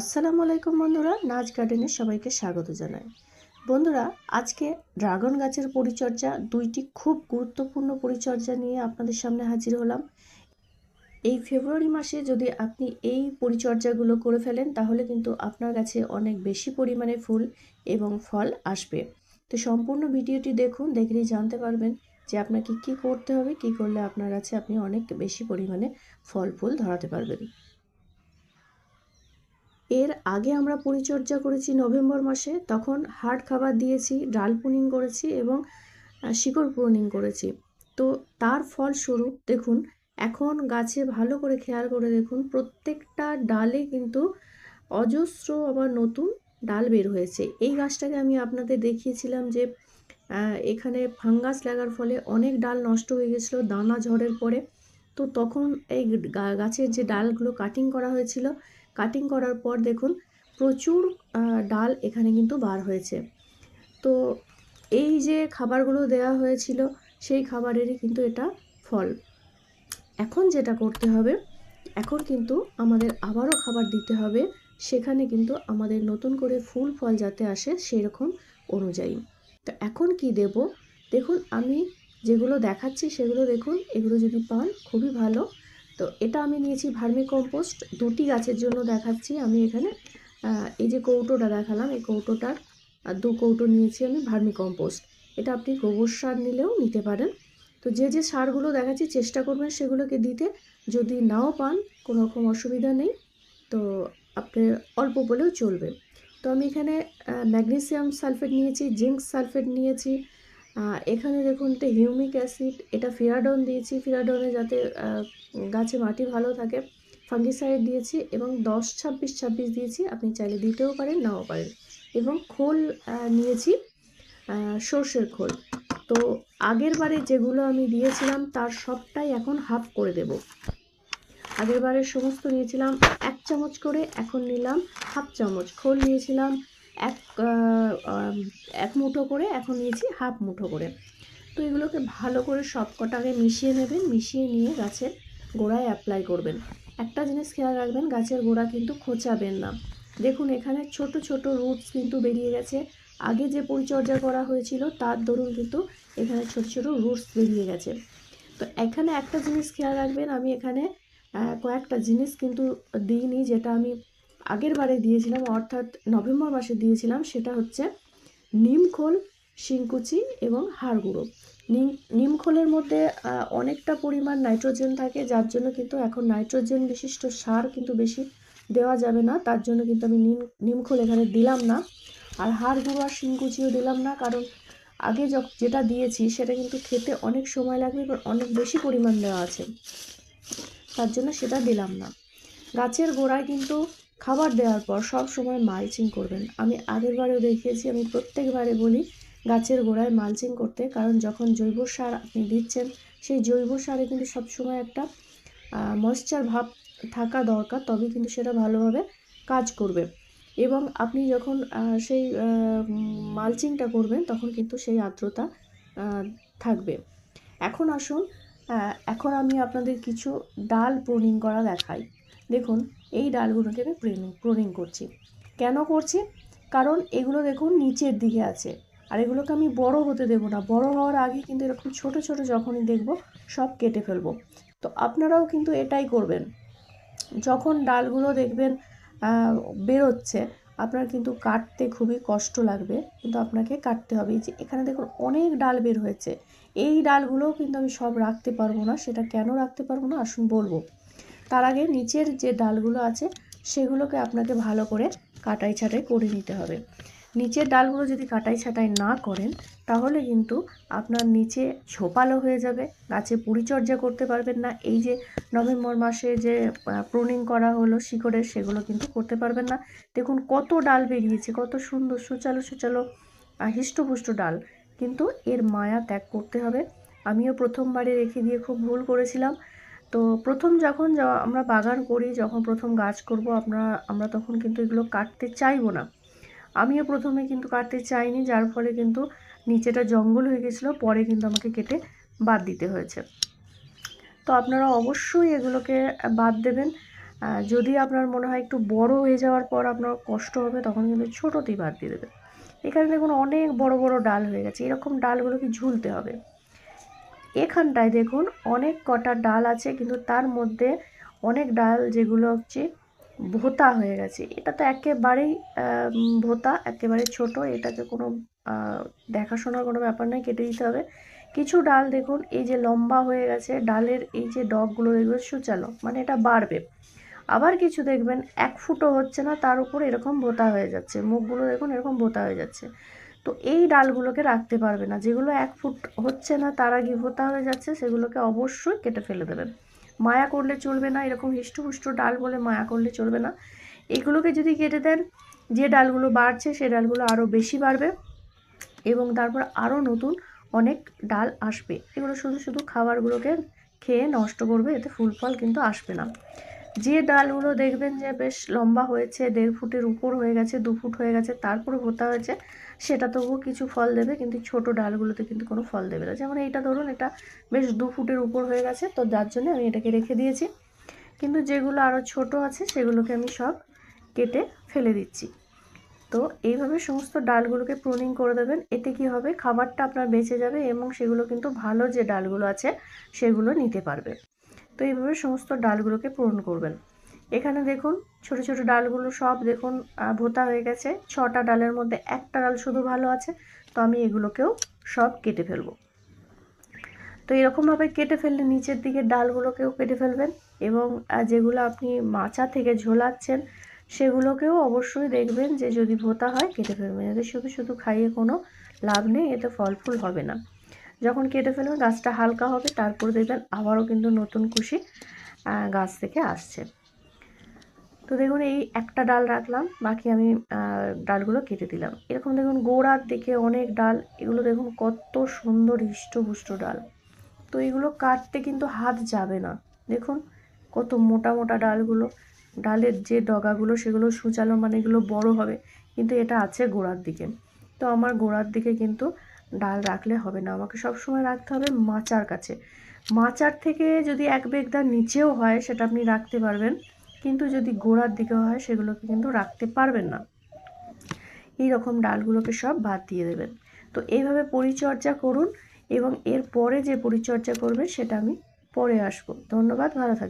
আসসালামু আলাইকুম বন্ধুরা, নাচ গার্ডেনে সবাইকে স্বাগত জানাই। বন্ধুরা, আজকে ড্রাগন গাছের পরিচর্যা, দুইটি খুব গুরুত্বপূর্ণ পরিচর্যা নিয়ে আপনাদের সামনে হাজির হলাম। এই ফেব্রুয়ারি মাসে যদি আপনি এই পরিচর্যাগুলো করে ফেলেন, তাহলে কিন্তু আপনার কাছে অনেক বেশি পরিমাণে ফুল এবং ফল আসবে। তো সম্পূর্ণ ভিডিওটি দেখুন দেখলেই জানতে পারবেন যে আপনাকে কি করতে হবে, কি করলে আপনার কাছে আপনি অনেক বেশি পরিমাণে ফল ফুল ধরাতে পারবেন। এর আগে আমরা পরিচর্যা করেছি নভেম্বর মাসে, তখন হার্ড খাবার দিয়েছি, ডাল পুনিং করেছি এবং শিকড় প্রুনিং করেছি। তো তার ফলস্বরূপ দেখুন, এখন গাছে ভালো করে খেয়াল করে দেখুন, প্রত্যেকটা ডালে কিন্তু অজস্র আবার নতুন ডাল বের হয়েছে। এই গাছটাকে আমি আপনাদের দেখিয়েছিলাম যে এখানে ফাঙ্গাস লাগার ফলে অনেক ডাল নষ্ট হয়ে গেছিল দানা ঝড়ের পরে। তো তখন এই গাছের যে ডালগুলো কাটিং করা হয়েছিল কাটিং করার পর দেখুন প্রচুর ডাল এখানে কিন্তু বার হয়েছে। তো এই যে খাবারগুলো দেওয়া হয়েছিল, সেই খাবারেরই কিন্তু এটা ফল। এখন যেটা করতে হবে, এখন কিন্তু আমাদের আবারও খাবার দিতে হবে। সেখানে কিন্তু আমাদের নতুন করে ফুল ফল যাতে আসে সেরকম অনুযায়ী। তো এখন কি দেব? দেখুন আমি যেগুলো দেখাচ্ছি সেগুলো দেখুন, এগুলো যদি পান খুবই ভালো। তো এটা আমি নিয়েছি ভার্মি কম্পোস্ট দুটি গাছের জন্য দেখাচ্ছি আমি এখানে। এই যে কৌটোটা দেখালাম, এই কৌটোটার দু কৌটো নিয়েছি আমি ভার্মি কম্পোস্ট এটা আপনি গোবর সার নিলেও নিতে পারেন। তো যে যে সারগুলো দেখাচ্ছি, চেষ্টা করবেন সেগুলোকে দিতে। যদি নাও পান, কোনো রকম অসুবিধা নেই। তো আপনার অল্প বলেও চলবে। তো আমি এখানে ম্যাগনেসিয়াম সালফেট নিয়েছি, জিঙ্ক সালফেট নিয়েছি এখানে দেখুন এটা হিউমিক অ্যাসিড, এটা ফিরাডন দিয়েছি। ফিরাডনে যাতে গাছে মাটি ভালো থাকে, ফাঙ্গিসাইড দিয়েছি এবং দশ ছাব্বিশ ছাব্বিশ দিয়েছি। আপনি চাইলে দিতেও পারেন, নাও পারেন। এবং খোল নিয়েছি সর্ষের খোল। তো আগের বারে যেগুলো আমি দিয়েছিলাম, তার সবটাই এখন হাফ করে দেব। আগের বারে সমস্ত নিয়েছিলাম এক চামচ করে, এখন নিলাম হাফ চামচ। খোল নিয়েছিলাম এক এক মুঠো করে এখন নিয়েছি হাফ মুঠো করে। তো এগুলোকে ভালো করে সব কটাকে মিশিয়ে নেবেন, মিশিয়ে নিয়ে গাছের গোড়ায় অ্যাপ্লাই করবেন। একটা জিনিস খেয়াল রাখবেন, গাছের গোড়া কিন্তু খোঁচাবেন না। দেখুন, এখানে ছোট ছোট রুটস কিন্তু বেরিয়ে গেছে। আগে যে পরিচর্যা করা হয়েছিল, তার দরুন কিন্তু এখানে ছোট ছোট রুটস বেরিয়ে গেছে। তো এখানে একটা জিনিস খেয়াল রাখবেন, আমি এখানে কয়েকটা জিনিস কিন্তু দিইনি, যেটা আমি আগের বারে দিয়েছিলাম, অর্থাৎ নভেম্বর মাসে দিয়েছিলাম, সেটা হচ্ছে নিমখোল শিংকুচি এবং হাড় গুঁড়ো। নিম নিমখোলের মধ্যে অনেকটা পরিমাণ নাইট্রোজেন থাকে, যার জন্য কিন্তু এখন নাইট্রোজেন বিশিষ্ট সার কিন্তু বেশি দেওয়া যাবে না, তার জন্য কিন্তু আমি নিম নিমখোল এখানে দিলাম না। আর হাড় গুঁড়ো আর শিংকুচিও দিলাম না, কারণ আগে যেটা দিয়েছি, সেটা কিন্তু খেতে অনেক সময় লাগবে এবার অনেক বেশি পরিমাণ দেওয়া আছে। তার জন্য সেটা দিলাম না। গাছের গোড়ায় কিন্তু খাবার দেওয়ার পর সব সময় মালচিং করবেন। আমি আগের বারেও দেখিয়েছি, আমি প্রত্যেকবারে বলি গাছের গোড়ায় মালচিং করতে, কারণ যখন জৈব সার আপনি দিচ্ছেন, সেই জৈব সারে কিন্তু সবসময় একটা ময়েশ্চার ভাব থাকা দরকার তবে কিন্তু সেটা ভালোভাবে কাজ করবে। এবং আপনি যখন সেই মালচিংটা করবেন, তখন কিন্তু সেই আর্দ্রতা থাকবে। এখন আসুন এখন আমি আপনাদের কিছু ডাল প্রুনিং করা দেখাই। দেখুন এই ডালগুলোকে আমি প্রুনিং প্রুনিং করছি। কেন করছি? কারণ এগুলো দেখুন নিচের দিকে আছে। আর এগুলোকে আমি বড় হতে দেবো না। বড় হওয়ার আগে কিন্তু এরকম ছোট ছোট যখনই দেখব সব কেটে ফেলব। তো আপনারাও কিন্তু এটাই করবেন। যখন ডালগুলো দেখবেন বেরোচ্ছে, আপনার কিন্তু কাটতে খুবই কষ্ট লাগবে। কিন্তু আপনাকে কাটতে হবে। যে এখানে দেখুন অনেক ডাল বের হয়েছে। এই ডালগুলোও কিন্তু আমি সব রাখতে পারব না। সেটা কেন রাখতে পারব না? আসুন বলব। তার আগে নিচের যে ডালগুলো আছে, সেগুলোকে আপনাকে ভালো করে কাটাই ছাটাই করে নিতে হবে। নিচের ডালগুলো যদি কাটাই ছাটাই না করেন, তাহলে কিন্তু আপনার নিচে ঝোপালো হয়ে যাবে, গাছে পরিচর্যা করতে পারবেন না। এই যে নভেম্বর মাসে যে প্রুনিং করা হলো শিকড়ের, সেগুলো কিন্তু করতে পারবেন না। দেখুন কত ডাল বেরিয়েছে, কত সুন্দর সুচালো সুচালো হিষ্টপুষ্ট ডাল। কিন্তু এর মায়া ত্যাগ করতে হবে। আমিও প্রথমবারে রেখে দিয়ে খুব ভুল করেছিলাম। তো প্রথম যখন আমরা বাগান করি, যখন প্রথম গাছ করব, আমরা আমরা তখন কিন্তু এগুলো কাটতে চাইব না। আমিও প্রথমে কিন্তু কাটতে চাইনি, যার ফলে কিন্তু নিচেটা জঙ্গল হয়ে গেছিল, পরে কিন্তু আমাকে কেটে বাদ দিতে হয়েছে। তো আপনারা অবশ্যই এগুলোকে বাদ দেবেন। যদি আপনার মনে হয় একটু বড় হয়ে যাওয়ার পর আপনার কষ্ট হবে, তখন কিন্তু ছোটোতেই বাদ দিয়ে দেবেন। এখানে দেখুন অনেক বড় বড় ডাল হয়ে গেছে। এরকম ডালগুলোকে ঝুলতে হবে। এখানটায় দেখুন অনেক কটা ডাল আছে, কিন্তু তার মধ্যে অনেক ডাল যেগুলো হচ্ছে ভোতা হয়ে গেছে। এটা তো একেবারেই ভোতা একেবারে ছোট। এটাকে কোনো দেখাশোনার কোনো ব্যাপার নয়, কেটে দিতে হবে। কিছু ডাল দেখুন, এই যে লম্বা হয়ে গেছে, ডালের এই যে ডগগুলো দেখবেন, সুচালো মানে এটা বাড়বে। আবার কিছু দেখবেন, এক ফুটো হচ্ছে না, তার উপর এরকম ভোতা হয়ে যাচ্ছে। মুখগুলো দেখুন, এরকম ভোতা হয়ে যাচ্ছে। তো এই ডালগুলোকে রাখতে পারবে না। যেগুলো এক ফুট হচ্ছে না, তার আগে ভোতা হয়ে যাচ্ছে, সেগুলোকে অবশ্যই কেটে ফেলে দেবেন। মায়া করলে চলবে না, এরকম হিষ্টপুষ্ট ডাল বলে মায়া করলে চলবে না। এগুলোকে যদি কেটে দেন, যে ডালগুলো বাড়ছে, সে ডালগুলো আরও বেশি বাড়বে এবং তারপর আরও নতুন অনেক ডাল আসবে। এগুলো শুধু শুধু খাবারগুলোকে খেয়ে নষ্ট করবে, এতে ফুল ফল কিন্তু আসবে না। যে ডালগুলো দেখবেন যে বেশ লম্বা হয়েছে, দেড় ফুটের উপর হয়ে গেছে, দু ফুট হয়ে গেছে, তারপরে ভোতা হয়েছে, সেটা তবুও কিছু ফল দেবে, কিন্তু ছোট ডালগুলোতে কিন্তু কোনো ফল দেবে না। যেমন এইটা ধরুন, এটা বেশ দু ফুটের উপর হয়ে গেছে, তো যার জন্য আমি এটাকে রেখে দিয়েছি। কিন্তু যেগুলো আরও ছোট আছে, সেগুলোকে আমি সব কেটে ফেলে দিচ্ছি। তো এইভাবে সমস্ত ডালগুলোকে প্রুনিং করে দেবেন। এতে কি হবে? খাবারটা আপনার বেঁচে যাবে এবং সেগুলো কিন্তু ভালো যে ডালগুলো আছে, সেগুলো নিতে পারবে। তো এইভাবে সমস্ত ডালগুলোকে পূরণ করবেন। এখানে দেখুন, ছোট ছোট ডালগুলো সব দেখুন ভোতা হয়ে গেছে। ছটা ডালের মধ্যে একটা ডাল শুধু ভালো আছে, তো আমি এগুলোকেও সব কেটে ফেলব। তো এরকমভাবে কেটে ফেললে নিচের দিকে ডালগুলোকেও কেটে ফেলবেন এবং যেগুলো আপনি মাচা থেকে ঝোলাচ্ছেন, সেগুলোকেও অবশ্যই দেখবেন যে যদি ভোতা হয়, কেটে ফেলবেন। এতে শুধু শুধু খাইয়ে কোনো লাভ নেই, এতে ফল ফুল হবে না। যখন কেটে ফেলবেন, গাছটা হালকা হবে, তারপর দেখবেন আবারও কিন্তু নতুন কুশি গাছ থেকে আসছে। তো দেখুন, এই একটা ডাল রাখলাম, বাকি আমি ডালগুলো কেটে দিলাম। এরকম দেখুন, গোড়ার দিকে অনেক ডাল, এগুলো দেখুন কত সুন্দর হৃষ্টপুষ্ট ডাল। তো এগুলো কাটতে কিন্তু হাত যাবে না। দেখুন, কত মোটা মোটা ডালগুলো, ডালের যে ডগাগুলো, সেগুলো সুচালো মানে এগুলো বড় হবে, কিন্তু এটা আছে গোড়ার দিকে। তো আমার গোড়ার দিকে কিন্তু ডাল রাখলে হবে না। আমাকে সবসময় রাখতে হবে মাচার কাছে। মাচার থেকে যদি এক বেগ বেগদার নিচেও হয়, সেটা আপনি রাখতে পারবেন। কিন্তু যদি গোড়ার দিকে হয়, সেগুলোকে কিন্তু রাখতে পারবেন না। এই রকম ডালগুলোকে সব বাদ দিয়ে দেবেন। তো এইভাবে পরিচর্যা করুন এবং এর পরে যে পরিচর্যা করবে সেটা আমি পরে আসব। ধন্যবাদ, ভালো থাকবেন।